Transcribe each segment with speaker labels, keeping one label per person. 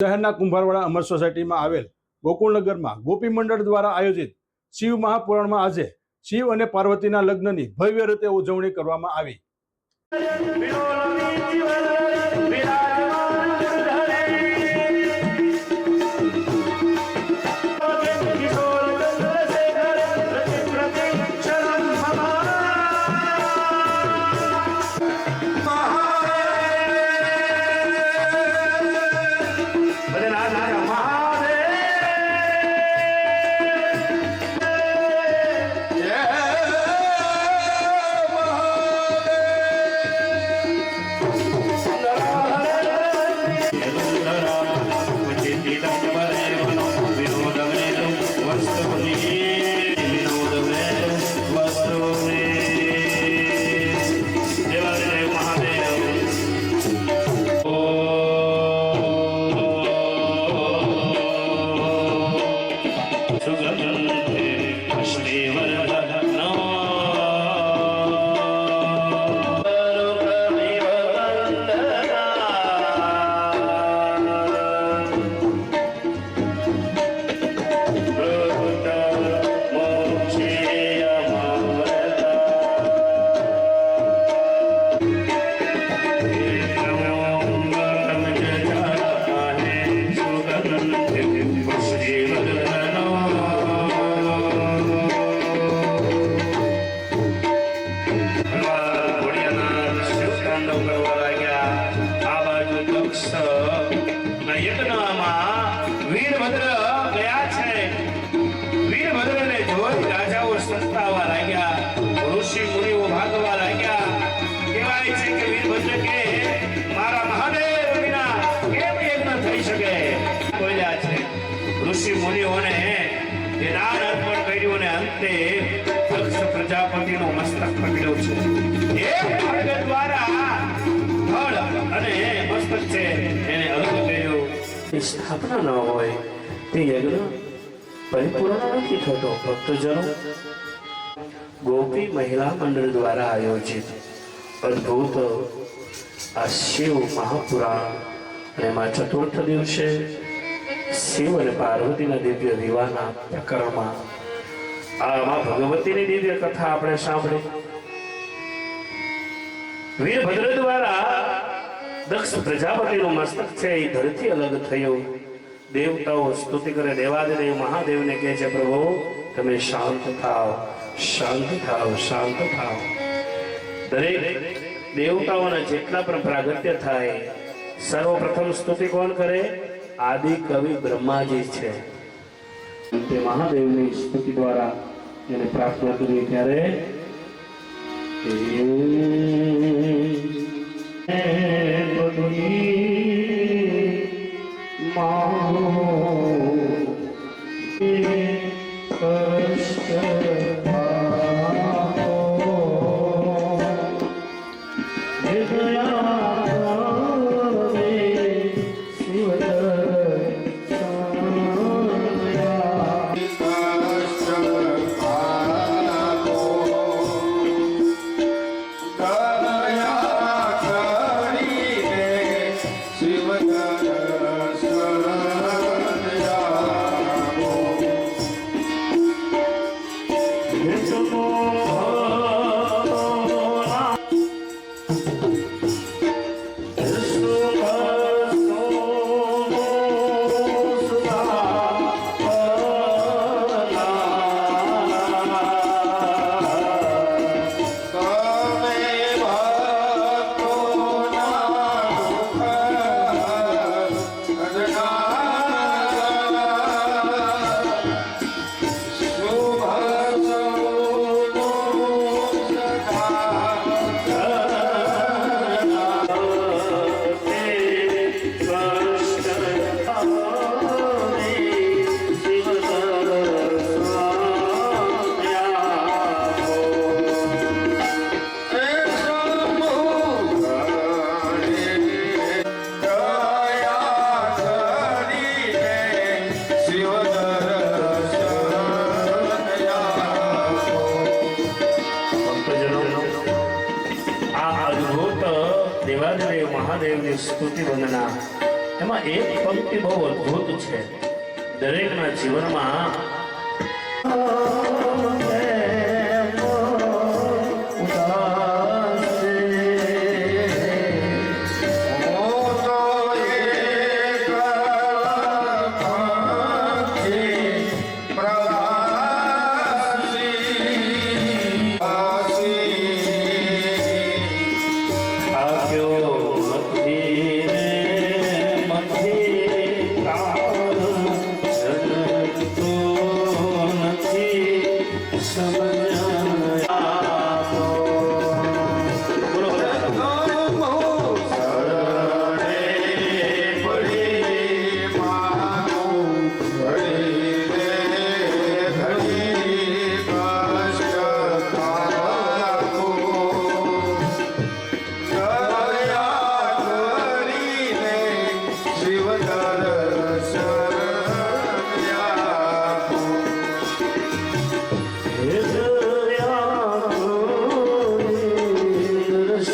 Speaker 1: શહેરના કુંભારવાડા અમર સોસાયટીમાં આવેલ ગોકુળનગરમાં ગોપી મંડળ દ્વારા આયોજિત શિવ મહાપુરાણમાં આજે શિવ અને પાર્વતીના લગ્નની ભવ્ય રીતે ઉજવણી કરવામાં આવી.
Speaker 2: રાજાઓ સંતાવા લાગ્યા ઋષિ મુનિઓ ભાગવા લાગ્યા કહેવાય છે કે વીરભદ્ર કે મારા મહાદેવ વિના કેમ યજ્ઞ થઈ શકે? બોલ્યા છે. ઋષિ મુનિઓને દાન અર્પણ કર્યું અને અંતે દક્ષ પ્રજાપતિનું મસ્તક પકડ્યું છે. એ માર્ગ દ્વારા ફળ અને મસ્તક છે એને અલગ કર્યું.
Speaker 3: ની સ્થાપના ન હોય, તે યજ્ઞ પરિપૂર્ણ નથી થતો, ભક્તજનો ગોપી મહિલા મંડળ દ્વારા આયોજિત અદ્ભુત આ શિવ મહાપુરાણ. એમાં ચતુર્થ દિવસે શિવ અને પાર્વતીના દિવ્ય વિવાહના પ્રકરણમાં આમાં ભગવતીની દિવ્ય કથા આપણે સાંભળી. વીરભદ્ર દ્વારા દક્ષ પ્રજાપતિનું મસ્તક છે, એ ધરથી અલગ થયું. દેવતાઓ સ્તુતિ કરે દેવાદેવ મહાદેવને કહે છે, પ્રભુ, તમે શાંત થાઓ. શાંત થાવ શાંત થાવ દરેક દેવતાઓના જેટલા પણ પ્રાગત્ય થાય, સર્વપ્રથમ સ્તુતિ કોણ કરે? આદિ કવિ બ્રહ્માજી છે. તે મહાદેવની સ્તુતિ દ્વારા એને પ્રાર્થના કરીએ ત્યારે દેવાદેવ મહાદેવની સ્તુતિ વંદના.
Speaker 1: એમાં એક પંક્તિ બહુ અદ્ભુત છે. દરેકના જીવનમાં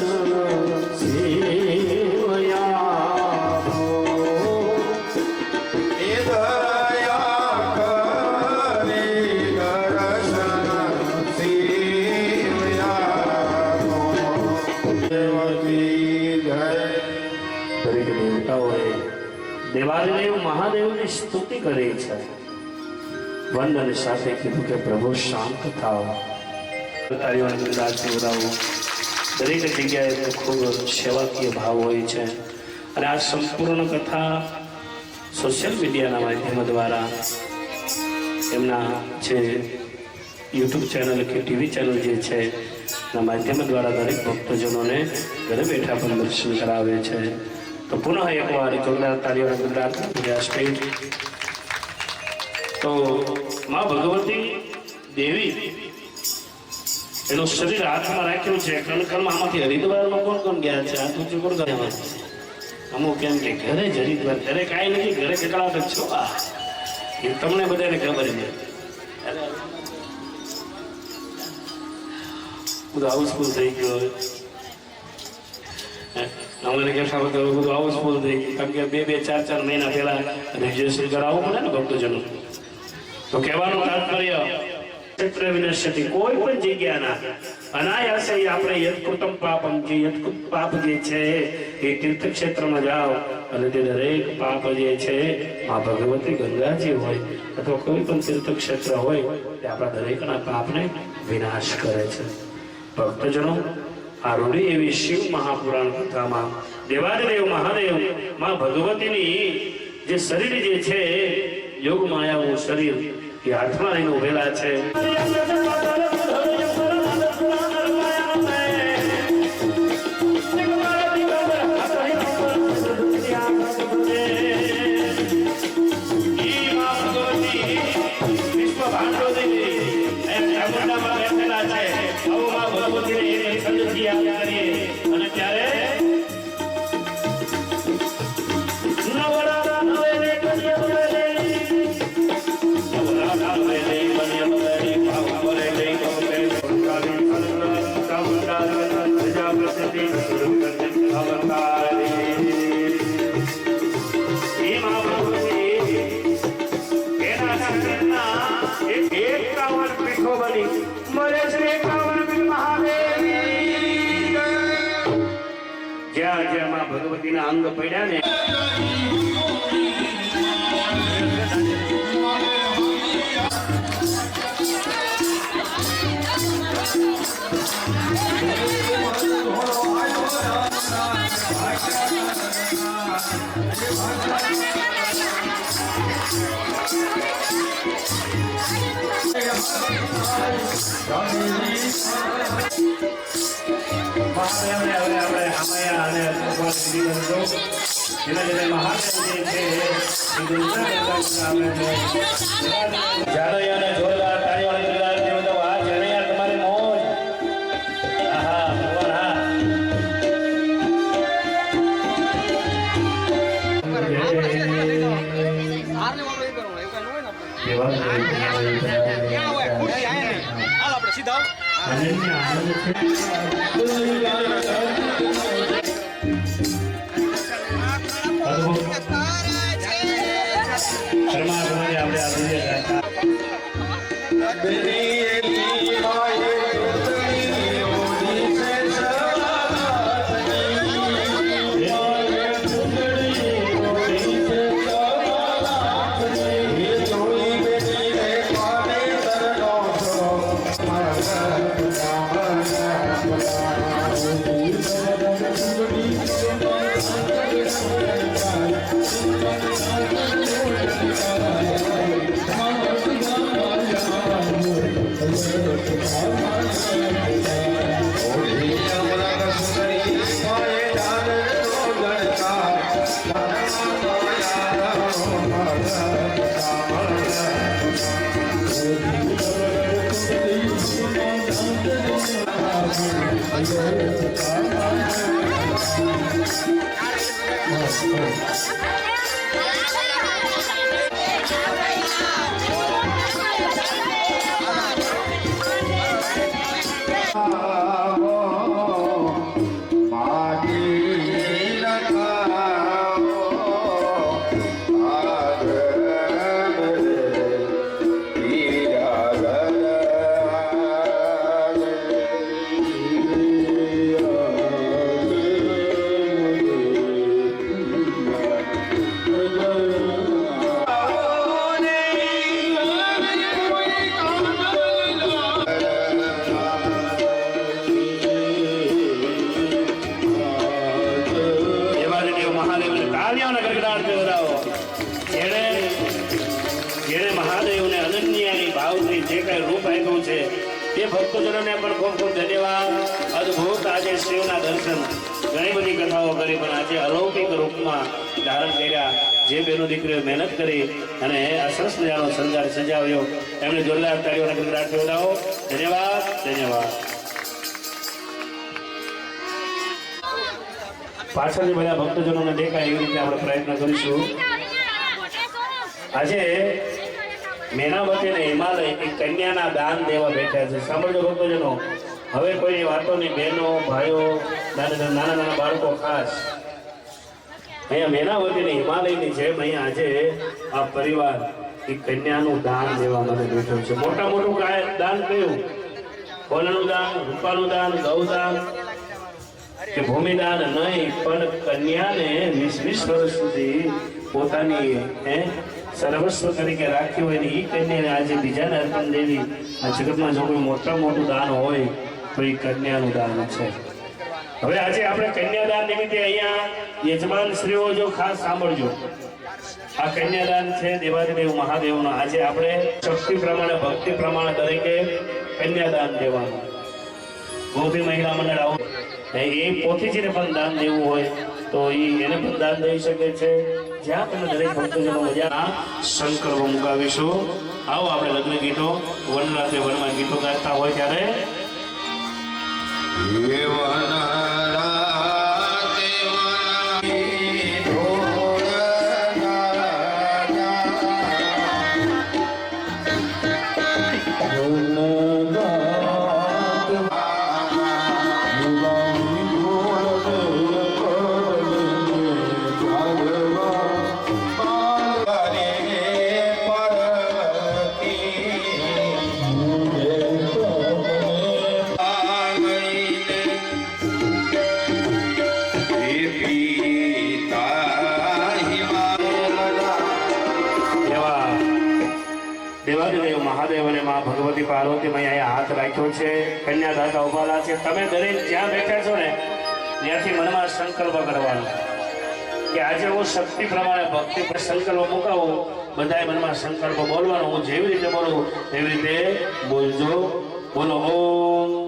Speaker 1: દરેક દેવતાઓએ દેવાદેવ મહાદેવની સ્તુતિ કરી છે. વંદન સાથે કીધું કે પ્રભુ શાંત થાઓ. તારી બિરદાવ પીવડાવો દરેક જગ્યાએ ખૂબ સેવાકીય ભાવ હોય છે. અને આ સંપૂર્ણ કથા સોશિયલ મીડિયાના માધ્યમ દ્વારા એમના જે યુટ્યુબ ચેનલ કે ટીવી ચેનલ જે છે, એના માધ્યમ દ્વારા દરેક ભક્તજનોને ઘરે બેઠા પણ દર્શન કરાવે છે. તો પુનઃ એકવાર જોરદાર તાળીઓના ગુજરાત સ્ટેટ તો મા ભગવતી દેવી એનું શરીર હાથમાં રાખ્યું છે કણકણમાં આમાંથી હરિદ્વારમાં કોણ કોણ ગયા છે? હાથ ઊંચું કોણ ગયા અમુક કેમ કે ઘરે જ હરિદ્વાર, ઘરે કાંઈ નથી, ઘરે કેટલા છો. આ, એ તમને બધાને ખબર છે. બધું હાઉસફુલ થઈ ગયો હવે. અમને કે સાહેબ તો બધું હાઉસફુલ થઈ ગયું. કારણ કે બે બે, ચાર ચાર મહિના પહેલા રજીસ્ટ્રેશન કરાવવું પડે ને ભક્તજનો. તો કહેવાનું તાત્પર્ય ક્ષેત્ર વિનશ્યતિ કોઈ પણ જગ્યાના અનાયાસે આપણે યત્કૃતમ પાપમ જે યત્કૃત પાપ જે છે એ તીર્થ ક્ષેત્રમાં જાઓ અને તે દરેક પાપ જે છે આ ભગવતી ગંગાજી હોય અથવા કોઈ પણ તીર્થ ક્ષેત્ર હોય, તે આપણા દરેકના પાપને વિનાશ કરે છે. ભક્તજનો, આ રૂઢી એવી શિવ મહાપુરાણ કથામાં દેવાદેવ મહાદેવ, માં ભગવતીની જે શરીર જે છે યોગ માયાનું શરીર એ હાથમાં લઈને ઉભેલા છે. Altyazı M.K. ધીમે ધીમે મહાદેવ જે છે એ ગુજરાત આપણે જાડૈયાને જોરદાર તાળીઓને જોરદાર જેવું તો આ જાડૈયા તમારી મોજ. આહા ભગવાન હા. અનન્ય આનંદ છે. દેવાદેવ તે ભક્તજનોને પણ ખૂબ ખૂબ ધન્યવાદ. અદ્ભુત આજે શિવના દર્શન. ઘણી બધી કથાઓ કરી, પણ આજે અલૌકિક રૂપમાં ધારણ કર્યા. જે બેનો દીકરીઓ મહેનત કરી અને આ સરસ મજાનો સંસાર સજાવ્યો. એમને જોરદાર તાળીઓના ગુજરાત જોડાવો ધન્યવાદ ધન્યવાદ. પાછળથી બધા ભક્તજનોને દેખાય એવી રીતે આપણે પ્રયત્ન કરીશું. આજે મેનાવતી અને હિમાલય એક કન્યાના દાન દેવા બેઠા છે. સાંભળજો ભક્તોજનો. હવે કોઈ વાતોની બહેનો, ભાઈઓ, નાના નાના બાળકો ખાસ. અહીંયા મેનાવતી હિમાલયની જેમ અહીંયા આજે આ પરિવાર એક કન્યાનું દાન દેવા માટે બેઠો છે. મોટા મોટું દાન કયું? સોનાનું દાન, રૂપાનું દાન ગૌદાન કે ભૂમિદાન નહીં, પણ કન્યાને વીસ વીસ વર્ષ સુધી પોતાની સર્વસ્વ તરીકે રાખ્યું હોય ને એ કન્યાને આજે બીજાને અર્પણ દેવી. આ જગતમાં જો કોઈ મોટા મોટું દાન હોય, તો એ કન્યાનું દાન છે. હવે આજે આપણે કન્યાદાન નિમિત્તે અહીંયા યજમાન શ્રીઓ જો ખાસ સાંભળજો. આ કન્યાદાન છે દેવાદેવ મહાદેવનો. આજે આપણે શક્તિ પ્રમાણે, ભક્તિ પ્રમાણે તરીકે કન્યાદાન દેવાનું. ગોપી મહિલા મંડળ આવું. એ પોતીજીને પણ દાન દેવું હોય, તો એ એને પણ દાન દઈ શકે છે. જ્યાં તમે દરેક ભક્તજનો મજા શંકર મુકાવીશું. આવો આપણે લગ્ન ગીતો, વનરાતે વનમાં ગીતો ગાતા હોય ત્યારે. મનમાં સંકલ્પ કરવાનો. કે આજે હું શક્તિ પ્રમાણે ભક્તિ પર સંકલ્પ મુકાવો બધાએ મનમાં સંકલ્પ બોલવાનો. હું જેવી રીતે બોલું એવી રીતે બોલજો. બોલો, ઓમ.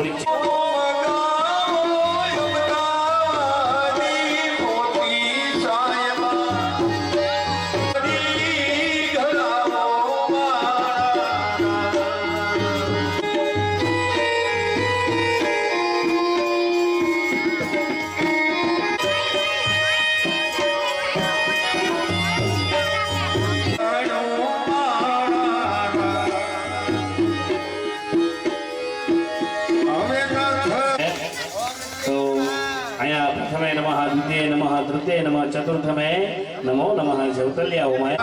Speaker 1: বলি ಮಯ ಪ್ರಥಮೇ ನಮಃ ದ್ವಿತೀಯ ನಮಃ ತೃತೀಯ
Speaker 2: ನಮಃ
Speaker 1: ಚತುರ್ಥಮೇ ನಮೋ ನಮಃ ಶೌಕಲ್ಯ ಉಮಯ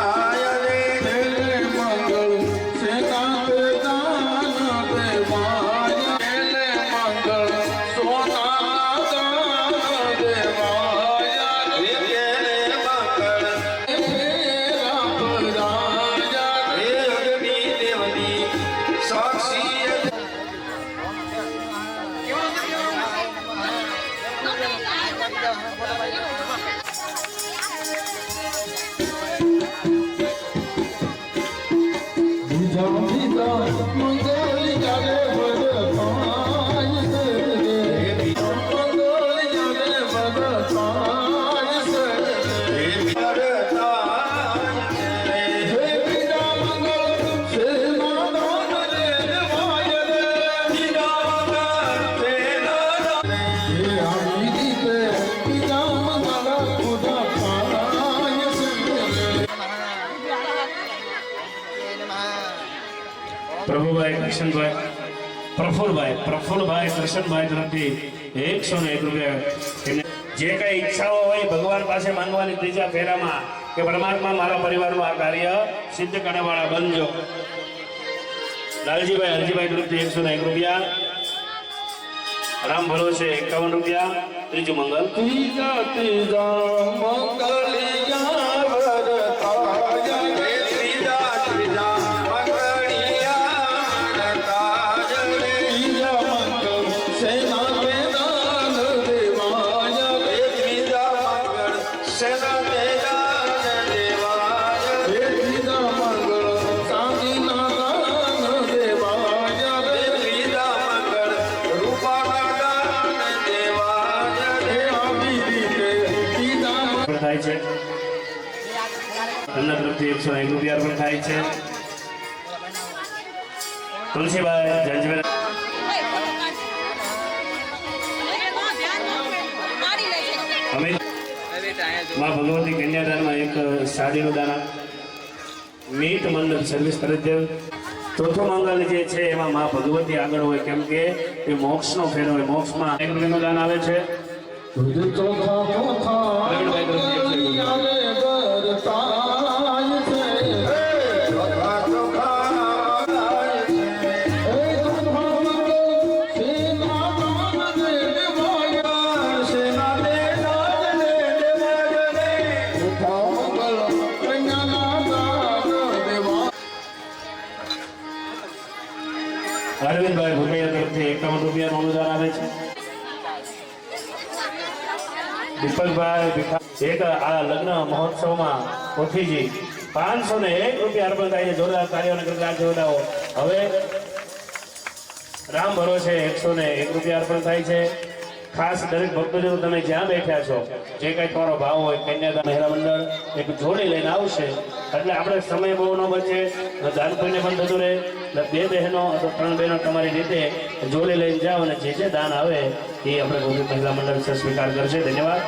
Speaker 1: પ્રફુલભાઈ પ્રફુલભાઈ કૃષ્ણભાઈ તરફથી એકસો ને એક રૂપિયા. જે કઈ ઈચ્છાઓ હોય ભગવાન પાસે માંગવાની ત્રીજા ફેરામાં કે પરમાત્મા મારા પરિવારનું આ કાર્ય સિદ્ધ કરવાવાળા બનજો. લાલજીભાઈ, હરજીભાઈ તરફથી એકસો ને એક રૂપિયા. રામ ભરોસે એકાવન રૂપિયા. ત્રીજું મંગલ.
Speaker 4: ત્રીજા ત્રીજા મંગલિયા
Speaker 1: થાય છે. એમના તરફથી એકસો એક રૂપિયા પણ થાય છે. તુલસીભાઈ જંજવેર માં ભગવતી કન્યાદાનમાં એક સાડીનું દાન મીટ મંડપ સર્વિસ ચોથો ચોથું મંગલ જે છે એમાં માં ભગવતી આગળ હોય. કેમ કે એ મોક્ષનો ફેર હોય. મોક્ષમાં એક રૂપિયાનું દાન આવે છે. આ લગ્ન મહોત્સવમાં કોઠીજી પાંચસો ને એક રૂપિયા અર્પણ થાય છે. જોરદાર હવે રામ ભરોસે એકસો ને એક રૂપિયા અર્પણ થાય છે. ખાસ દરેક ભક્તોજનો તમે જ્યાં બેઠા છો, જે કંઈ તમારો ભાવ હોય, કન્યાદાન મહિલા મંડળ, એક જોડી લઈને આવશે. એટલે આપણે સમય બહુ ન બચે દાન પુણ્ય પણ થતું રહે બે બહેનો અથવા ત્રણ બહેનો તમારી રીતે જોડી લઈને જાઓ અને જે જે દાન આવે, એ આપણે ગોવિંદ મહિલા મંડળ સ્વીકાર કરશે. ધન્યવાદ.